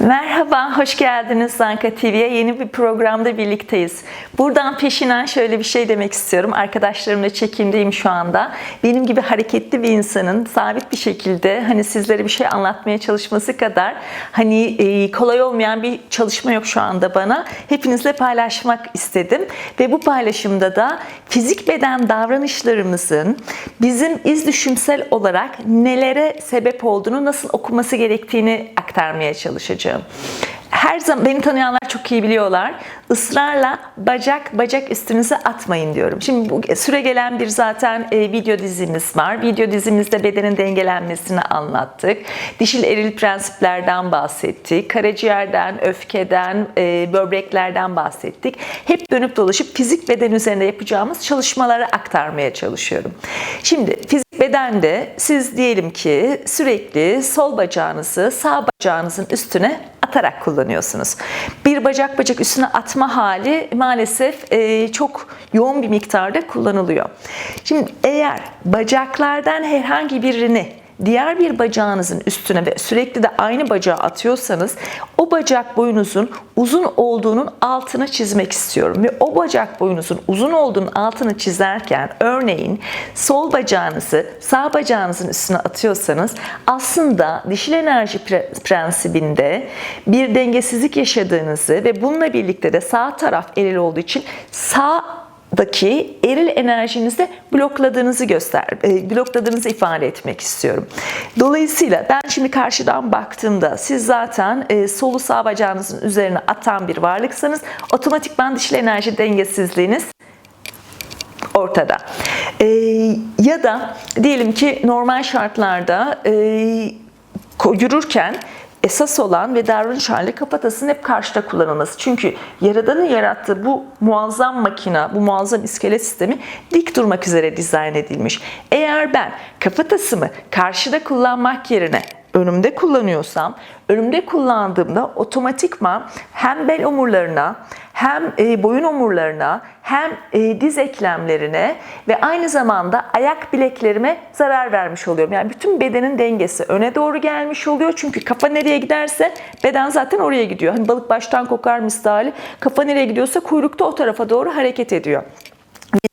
Merhaba, hoş geldiniz Zanka TV'ye. Yeni bir programda birlikteyiz. Buradan peşinen şöyle bir şey demek istiyorum. Arkadaşlarımla çekimdeyim şu anda. Benim gibi hareketli bir insanın sabit bir şekilde hani sizlere bir şey anlatmaya çalışması kadar hani e, kolay olmayan bir çalışma yok şu anda bana. Hepinizle paylaşmak istedim ve bu paylaşımda da fizik beden davranışlarımızın bizim iz düşümsel olarak nelere sebep olduğunu, nasıl okuması gerektiğini aktarmaya çalışacağım. Her zaman beni tanıyanlar çok iyi biliyorlar. Israrla bacak bacak üstünüze atmayın diyorum. Şimdi bu süre gelen bir zaten e, video dizimiz var. Video dizimizde bedenin dengelenmesini anlattık. Dişil eril prensiplerden bahsettik. Karaciğerden, öfkeden, e, böbreklerden bahsettik. Hep dönüp dolaşıp fizik beden üzerinde yapacağımız çalışmaları aktarmaya çalışıyorum. Şimdi fizik bedende siz diyelim ki sürekli sol bacağınızı sağ bacağınızın üstüne atarak kullanıyorsunuz. Bir bacak bacak üstüne atma hali maalesef e, çok yoğun bir miktarda kullanılıyor. Şimdi eğer bacaklardan herhangi birini diğer bir bacağınızın üstüne ve sürekli de aynı bacağı atıyorsanız o bacak boyunuzun uzun olduğunun altını çizmek istiyorum. Ve o bacak boyunuzun uzun olduğunun altını çizerken örneğin sol bacağınızı sağ bacağınızın üstüne atıyorsanız aslında dişil enerji prensibinde bir dengesizlik yaşadığınızı ve bununla birlikte de sağ taraf eril olduğu için sağ daki eril enerjinizde blokladığınızı göster, e, blokladığınızı ifade etmek istiyorum. Dolayısıyla ben şimdi karşıdan baktığımda siz zaten e, solu sağ bacağınızın üzerine atan bir varlıksanız otomatikman dişil enerji dengesizliğiniz ortada. E, ya da diyelim ki normal şartlarda yürürken esas olan ve davranış hali kafatasının hep karşıda kullanılması. Çünkü Yaradan'ın yarattığı bu muazzam makina, bu muazzam iskelet sistemi dik durmak üzere dizayn edilmiş. Eğer ben kafatasımı karşıda kullanmak yerine önümde kullanıyorsam, önümde kullandığımda otomatikman hem bel omurlarına, hem e, boyun omurlarına, hem e, diz eklemlerine ve aynı zamanda ayak bileklerime zarar vermiş oluyorum. Yani bütün bedenin dengesi öne doğru gelmiş oluyor. Çünkü kafa nereye giderse beden zaten oraya gidiyor. Hani balık baştan kokar misali. Kafa nereye gidiyorsa kuyrukta o tarafa doğru hareket ediyor.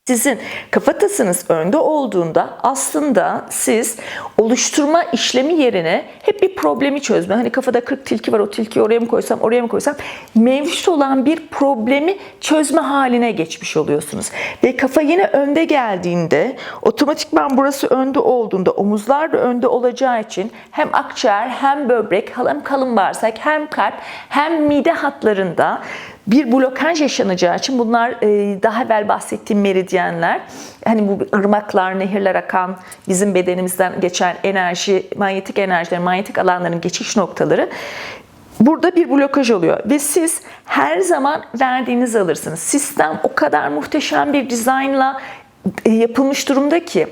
Sizin kafatasınız önde olduğunda aslında siz oluşturma işlemi yerine hep bir problemi çözme. Hani kafada 40 tilki var o tilkiyi oraya mı koysam oraya mı koysam mevcut olan bir problemi çözme haline geçmiş oluyorsunuz. Ve kafa yine önde geldiğinde otomatikman burası önde olduğunda omuzlar da önde olacağı için hem akciğer hem böbrek hem kalın bağırsak hem kalp hem mide hatlarında bir blokaj yaşanacağı için bunlar e, daha evvel bahsettiğim meridyenler hani bu ırmaklar, nehirler akan bizim bedenimizden geçen enerji, manyetik enerjiler, manyetik alanların geçiş noktaları Burada bir blokaj oluyor ve siz her zaman verdiğinizi alırsınız. Sistem o kadar muhteşem bir dizaynla e, yapılmış durumda ki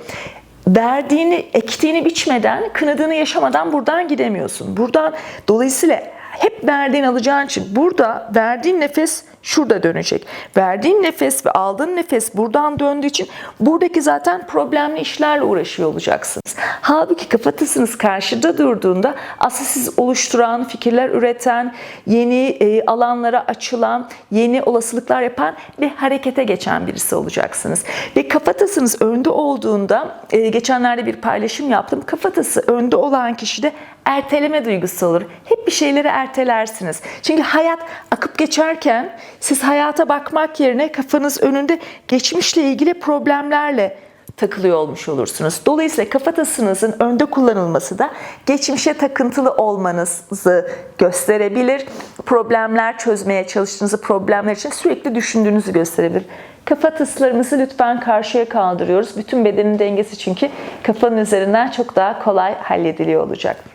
verdiğini, ektiğini biçmeden, kınadığını yaşamadan buradan gidemiyorsun. Buradan dolayısıyla hep verdiğin alacağın için burada verdiğin nefes şurada dönecek. Verdiğin nefes ve aldığın nefes buradan döndüğü için buradaki zaten problemli işlerle uğraşıyor olacaksınız. Halbuki kafatasınız karşıda durduğunda aslında siz oluşturan, fikirler üreten, yeni e, alanlara açılan, yeni olasılıklar yapan ve harekete geçen birisi olacaksınız. Ve kafatasınız önde olduğunda, e, geçenlerde bir paylaşım yaptım. Kafatası önde olan kişide erteleme duygusu olur. Hep bir şeyleri ertelersiniz. Çünkü hayat akıp geçerken siz hayata bakmak yerine kafanız önünde geçmişle ilgili problemlerle takılıyor olmuş olursunuz. Dolayısıyla kafatasınızın önde kullanılması da geçmişe takıntılı olmanızı gösterebilir. Problemler çözmeye çalıştığınızı, problemler için sürekli düşündüğünüzü gösterebilir. Kafataslarımızı lütfen karşıya kaldırıyoruz. Bütün bedenin dengesi çünkü kafanın üzerinden çok daha kolay hallediliyor olacak.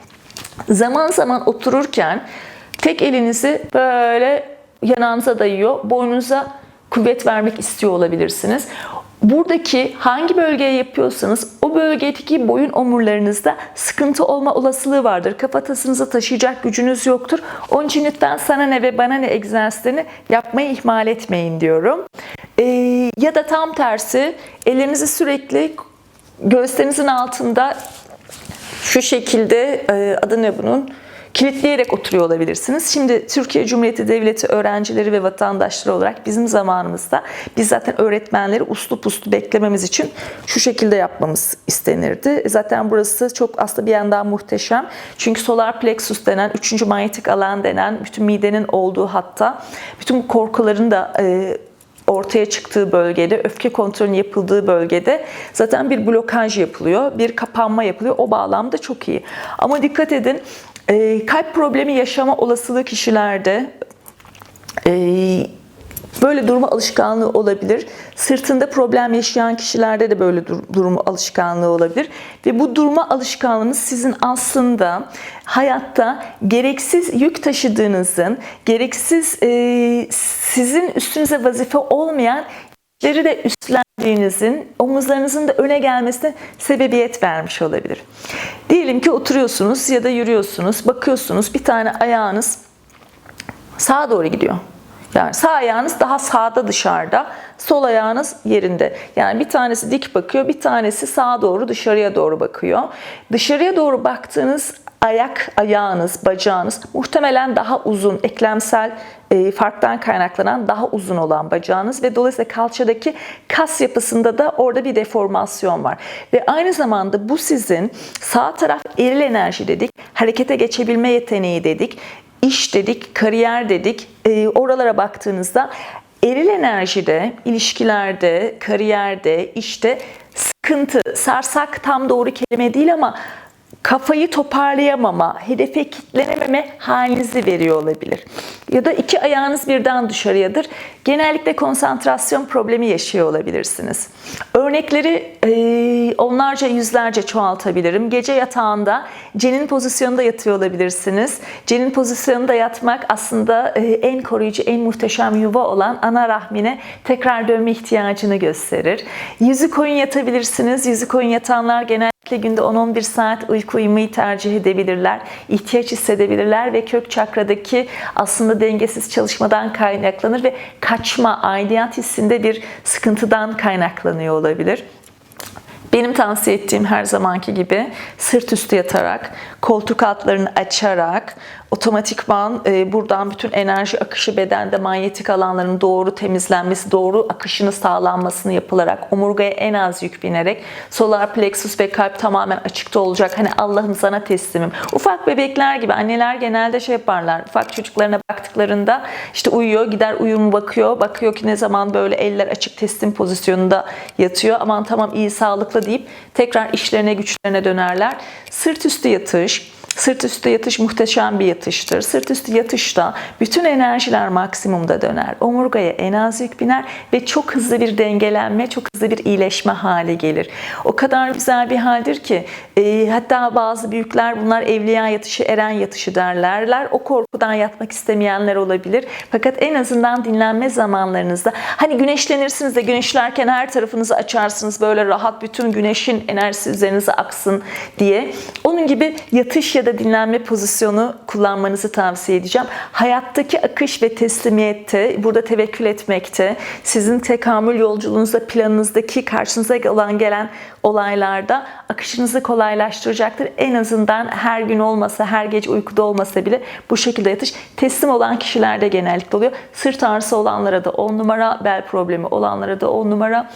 Zaman zaman otururken tek elinizi böyle yanağınıza dayıyor, boynunuza kuvvet vermek istiyor olabilirsiniz. Buradaki hangi bölgeye yapıyorsanız o bölgedeki boyun omurlarınızda sıkıntı olma olasılığı vardır. Kafatasınızı taşıyacak gücünüz yoktur. Onun için lütfen sana ne ve bana ne egzersizlerini yapmayı ihmal etmeyin diyorum. Ee, ya da tam tersi ellerinizi sürekli göğüslerinizin altında şu şekilde adı ne bunun? kilitleyerek oturuyor olabilirsiniz. Şimdi Türkiye Cumhuriyeti Devleti öğrencileri ve vatandaşları olarak bizim zamanımızda biz zaten öğretmenleri uslu puslu beklememiz için şu şekilde yapmamız istenirdi. Zaten burası çok aslında bir yandan muhteşem. Çünkü solar plexus denen, üçüncü manyetik alan denen bütün midenin olduğu hatta bütün korkuların da e, ortaya çıktığı bölgede, öfke kontrolünün yapıldığı bölgede zaten bir blokaj yapılıyor, bir kapanma yapılıyor. O bağlamda çok iyi. Ama dikkat edin, e, kalp problemi yaşama olasılığı kişilerde e, böyle durma alışkanlığı olabilir. Sırtında problem yaşayan kişilerde de böyle dur- durma alışkanlığı olabilir. Ve bu durma alışkanlığınız sizin aslında hayatta gereksiz yük taşıdığınızın, gereksiz e, sizin üstünüze vazife olmayan işleri de üstlendiğinizin, omuzlarınızın da öne gelmesine sebebiyet vermiş olabilir. Diyelim ki oturuyorsunuz ya da yürüyorsunuz, bakıyorsunuz bir tane ayağınız sağa doğru gidiyor. Yani sağ ayağınız daha sağda dışarıda, sol ayağınız yerinde. Yani bir tanesi dik bakıyor, bir tanesi sağa doğru dışarıya doğru bakıyor. Dışarıya doğru baktığınız ayak, ayağınız, bacağınız muhtemelen daha uzun, eklemsel e, farktan kaynaklanan daha uzun olan bacağınız ve dolayısıyla kalçadaki kas yapısında da orada bir deformasyon var. Ve aynı zamanda bu sizin sağ taraf eril enerji dedik, harekete geçebilme yeteneği dedik, iş dedik, kariyer dedik. E, oralara baktığınızda eril enerjide, ilişkilerde, kariyerde, işte sıkıntı, sarsak tam doğru kelime değil ama kafayı toparlayamama, hedefe kitlenememe halinizi veriyor olabilir. Ya da iki ayağınız birden dışarıyadır. Genellikle konsantrasyon problemi yaşıyor olabilirsiniz. Örnekleri e, onlarca yüzlerce çoğaltabilirim. Gece yatağında cenin pozisyonunda yatıyor olabilirsiniz. Cenin pozisyonunda yatmak aslında e, en koruyucu, en muhteşem yuva olan ana rahmine tekrar dönme ihtiyacını gösterir. Yüzü koyun yatabilirsiniz. Yüzü koyun yatanlar genel Özellikle günde 10-11 saat uyku uyumayı tercih edebilirler, ihtiyaç hissedebilirler ve kök çakradaki aslında dengesiz çalışmadan kaynaklanır ve kaçma, aidiyet hissinde bir sıkıntıdan kaynaklanıyor olabilir. Benim tavsiye ettiğim her zamanki gibi sırt üstü yatarak, koltuk altlarını açarak, otomatikman e, buradan bütün enerji akışı bedende manyetik alanların doğru temizlenmesi, doğru akışını sağlanmasını yapılarak, omurgaya en az yük binerek, solar plexus ve kalp tamamen açıkta olacak. Hani Allah'ım sana teslimim. Ufak bebekler gibi anneler genelde şey yaparlar. Ufak çocuklarına baktıklarında işte uyuyor, gider uyumu bakıyor. Bakıyor ki ne zaman böyle eller açık teslim pozisyonunda yatıyor. Aman tamam iyi sağlıklı deyip tekrar işlerine güçlerine dönerler. Sırt üstü yatış, Sırt üstü yatış muhteşem bir yatıştır. Sırt üstü yatışta bütün enerjiler maksimumda döner. Omurgaya en az yük biner ve çok hızlı bir dengelenme, çok hızlı bir iyileşme hali gelir. O kadar güzel bir haldir ki e, hatta bazı büyükler bunlar evliya yatışı, eren yatışı derlerler. O korkudan yatmak istemeyenler olabilir. Fakat en azından dinlenme zamanlarınızda hani güneşlenirsiniz de güneşlerken her tarafınızı açarsınız böyle rahat bütün güneşin enerjisi üzerinize aksın diye. Onun gibi yatış ya da dinlenme pozisyonu kullanmanızı tavsiye edeceğim. Hayattaki akış ve teslimiyette, burada tevekkül etmekte, sizin tekamül yolculuğunuzda, planınızdaki karşınıza olan gelen olaylarda akışınızı kolaylaştıracaktır. En azından her gün olmasa, her gece uykuda olmasa bile bu şekilde yatış teslim olan kişilerde genellikle oluyor. Sırt ağrısı olanlara da 10 numara, bel problemi olanlara da 10 numara.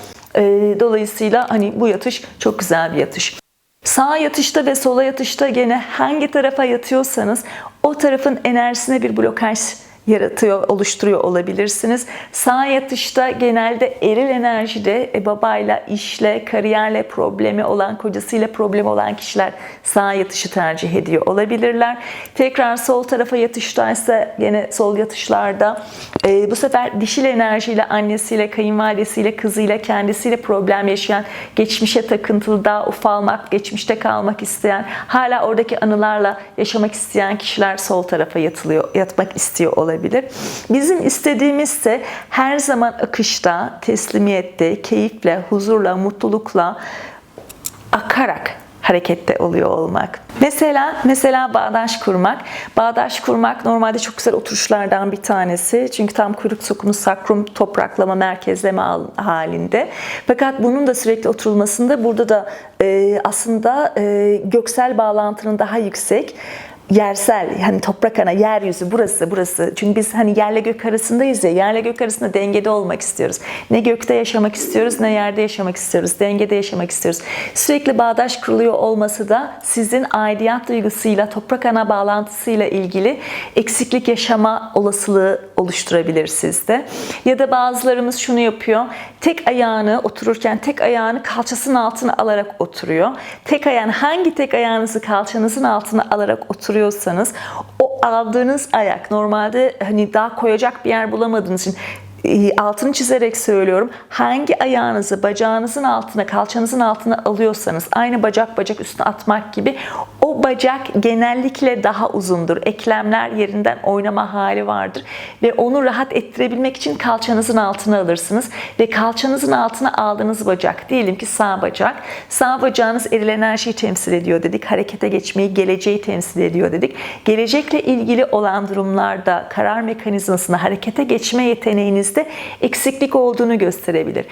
Dolayısıyla hani bu yatış çok güzel bir yatış. Sağ yatışta ve sola yatışta gene hangi tarafa yatıyorsanız o tarafın enerjisine bir blokaj yaratıyor, oluşturuyor olabilirsiniz. Sağ yatışta genelde eril enerjide e, babayla, işle, kariyerle problemi olan, kocasıyla problemi olan kişiler sağ yatışı tercih ediyor olabilirler. Tekrar sol tarafa yatıştaysa gene sol yatışlarda e, bu sefer dişil enerjiyle annesiyle, kayınvalidesiyle, kızıyla, kendisiyle problem yaşayan, geçmişe takıntılı, daha ufalmak, geçmişte kalmak isteyen, hala oradaki anılarla yaşamak isteyen kişiler sol tarafa yatılıyor, yatmak istiyor olabilir olabilir. Bizim istediğimiz ise her zaman akışta, teslimiyette, keyifle, huzurla, mutlulukla akarak harekette oluyor olmak. Mesela mesela bağdaş kurmak. Bağdaş kurmak normalde çok güzel oturuşlardan bir tanesi. Çünkü tam kuyruk sokumu sakrum topraklama merkezleme halinde. Fakat bunun da sürekli oturulmasında burada da e, aslında e, göksel bağlantının daha yüksek yersel hani toprak ana yeryüzü burası burası. Çünkü biz hani yerle gök arasındayız ya yerle gök arasında dengede olmak istiyoruz. Ne gökte yaşamak istiyoruz ne yerde yaşamak istiyoruz dengede yaşamak istiyoruz. Sürekli bağdaş kuruluyor olması da sizin aidiyet duygusuyla toprak ana bağlantısıyla ilgili eksiklik yaşama olasılığı oluşturabilir sizde. Ya da bazılarımız şunu yapıyor tek ayağını otururken tek ayağını kalçasının altına alarak oturuyor. Tek ayağını hangi tek ayağınızı kalçanızın altına alarak oturuyorsanız o aldığınız ayak normalde hani daha koyacak bir yer bulamadığınız için altını çizerek söylüyorum. Hangi ayağınızı bacağınızın altına, kalçanızın altına alıyorsanız aynı bacak bacak üstüne atmak gibi o bacak genellikle daha uzundur. Eklemler yerinden oynama hali vardır ve onu rahat ettirebilmek için kalçanızın altına alırsınız ve kalçanızın altına aldığınız bacak diyelim ki sağ bacak. Sağ bacağınız eril enerjiyi temsil ediyor dedik. Harekete geçmeyi, geleceği temsil ediyor dedik. Gelecekle ilgili olan durumlarda karar mekanizmasında harekete geçme yeteneğinizde eksiklik olduğunu gösterebilir.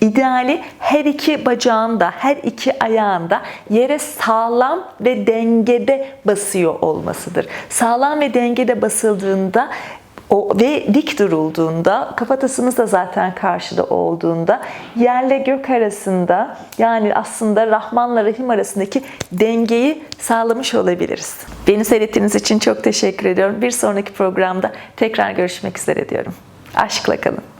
İdeali her iki bacağında, her iki ayağında yere sağlam ve dengede basıyor olmasıdır. Sağlam ve dengede basıldığında o ve dik durulduğunda, kafatasımız da zaten karşıda olduğunda yerle gök arasında yani aslında Rahmanla Rahim arasındaki dengeyi sağlamış olabiliriz. Beni seyrettiğiniz için çok teşekkür ediyorum. Bir sonraki programda tekrar görüşmek üzere diyorum. Aşkla kalın.